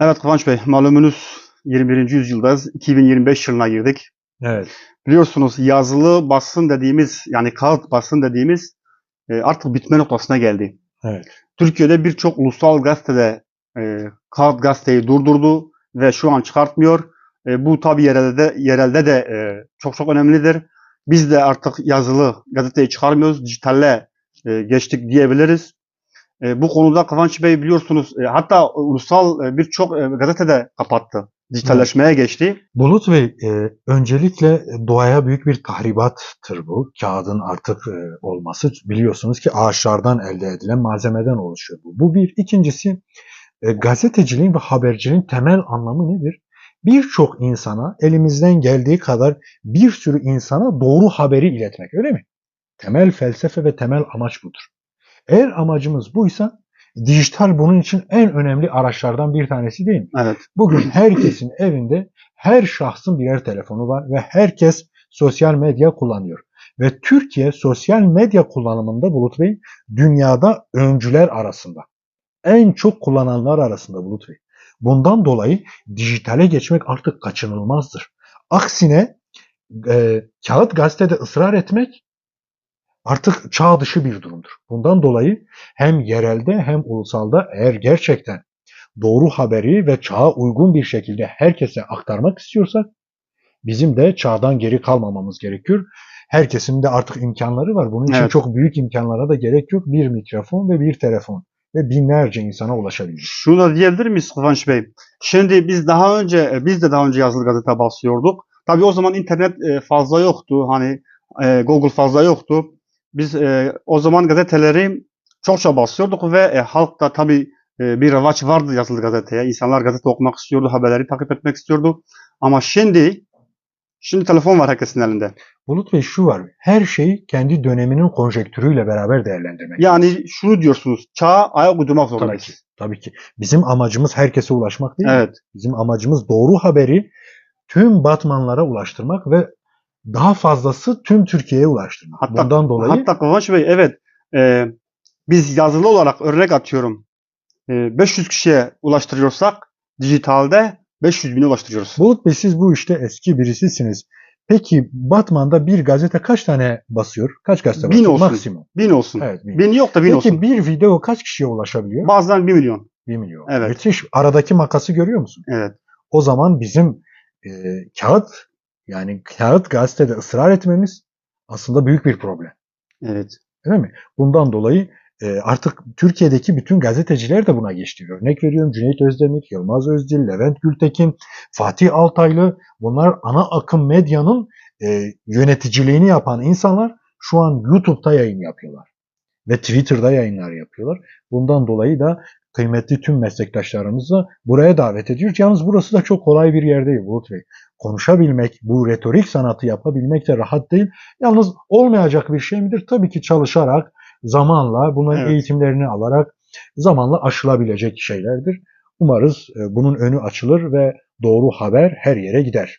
Evet Kıvanç Bey, malumunuz 21. yüzyıldayız. 2025 yılına girdik. Evet. Biliyorsunuz yazılı basın dediğimiz, yani kağıt basın dediğimiz e, artık bitme noktasına geldi. Evet. Türkiye'de birçok ulusal gazetede e, kağıt gazeteyi durdurdu ve şu an çıkartmıyor. E, bu tabi yerelde de, yerelde de e, çok çok önemlidir. Biz de artık yazılı gazeteyi çıkarmıyoruz, dijitalle e, geçtik diyebiliriz. E, bu konuda Kıvanç Bey biliyorsunuz e, hatta ulusal e, birçok e, gazetede kapattı. Dijitalleşmeye geçti. Bulut Bey, e, öncelikle doğaya büyük bir tahribattır bu. Kağıdın artık e, olması. Biliyorsunuz ki ağaçlardan elde edilen malzemeden oluşuyor bu. Bu bir. İkincisi, e, gazeteciliğin ve haberciliğin temel anlamı nedir? Birçok insana elimizden geldiği kadar bir sürü insana doğru haberi iletmek öyle mi? Temel felsefe ve temel amaç budur. Eğer amacımız buysa dijital bunun için en önemli araçlardan bir tanesi değil mi? Evet. Bugün herkesin evinde her şahsın birer telefonu var ve herkes sosyal medya kullanıyor. Ve Türkiye sosyal medya kullanımında Bulut Bey dünyada öncüler arasında. En çok kullananlar arasında Bulut Bey. Bundan dolayı dijitale geçmek artık kaçınılmazdır. Aksine e, kağıt gazetede ısrar etmek artık çağ dışı bir durumdur. Bundan dolayı hem yerelde hem ulusalda eğer gerçekten doğru haberi ve çağa uygun bir şekilde herkese aktarmak istiyorsak bizim de çağdan geri kalmamamız gerekiyor. Herkesin de artık imkanları var. Bunun için Evet. çok büyük imkanlara da gerek yok. Bir mikrofon ve bir telefon ve binlerce insana ulaşabilir. Şunu da diyebilir miyiz Kıvanç Bey? Şimdi biz daha önce, e, biz de daha önce yazılı gazete basıyorduk. Tabii o zaman internet e, fazla yoktu. Hani e, Google fazla yoktu. Biz e, o zaman gazeteleri çokça basıyorduk ve e, halk da tabii e, bir revaç vardı yazılı gazeteye. İnsanlar gazete okumak istiyordu, haberleri takip etmek istiyordu. Ama şimdi, şimdi telefon var herkesin elinde. Bulut Bey şu var. Her şeyi kendi döneminin konjektürüyle beraber değerlendirmek. Yani şunu diyorsunuz, çağa ayak uydurmak Tabii zorundayız. ki. Tabii ki. Bizim amacımız herkese ulaşmak değil. mi? Evet. Bizim amacımız doğru haberi tüm Batmanlara ulaştırmak ve daha fazlası tüm Türkiye'ye ulaştırmak. Hatta- Bundan dolayı Hatta Kıvanç Bey evet e, biz yazılı olarak örnek atıyorum. E, 500 kişiye ulaştırıyorsak dijitalde 500 bine ulaştırıyoruz. Bulut Bey siz bu işte eski birisisiniz. Peki Batman'da bir gazete kaç tane basıyor? Kaç gazete Bin basıyor? olsun. Maksimum. Bin olsun. Evet, bin. Bin yok da bin Peki olsun. bir video kaç kişiye ulaşabiliyor? Bazen 1 milyon. 1 milyon. Evet. Müthiş. Aradaki makası görüyor musun? Evet. O zaman bizim e, kağıt yani kağıt gazetede ısrar etmemiz aslında büyük bir problem. Evet. Değil mi? Bundan dolayı e, artık Türkiye'deki bütün gazeteciler de buna geçti. Örnek veriyorum Cüneyt Özdemir, Yılmaz Özdil, Levent Gültekin, Fatih Altaylı bunlar ana akım medyanın e, yöneticiliğini yapan insanlar şu an YouTube'da yayın yapıyorlar. Ve Twitter'da yayınlar yapıyorlar. Bundan dolayı da kıymetli tüm meslektaşlarımızı buraya davet ediyoruz. Yalnız burası da çok kolay bir yer değil Bulut Bey. Konuşabilmek, bu retorik sanatı yapabilmek de rahat değil. Yalnız olmayacak bir şey midir? Tabii ki çalışarak, zamanla, bunların Evet. eğitimlerini alarak zamanla aşılabilecek şeylerdir. Umarız e, bunun önü açılır ve doğru haber her yere gider.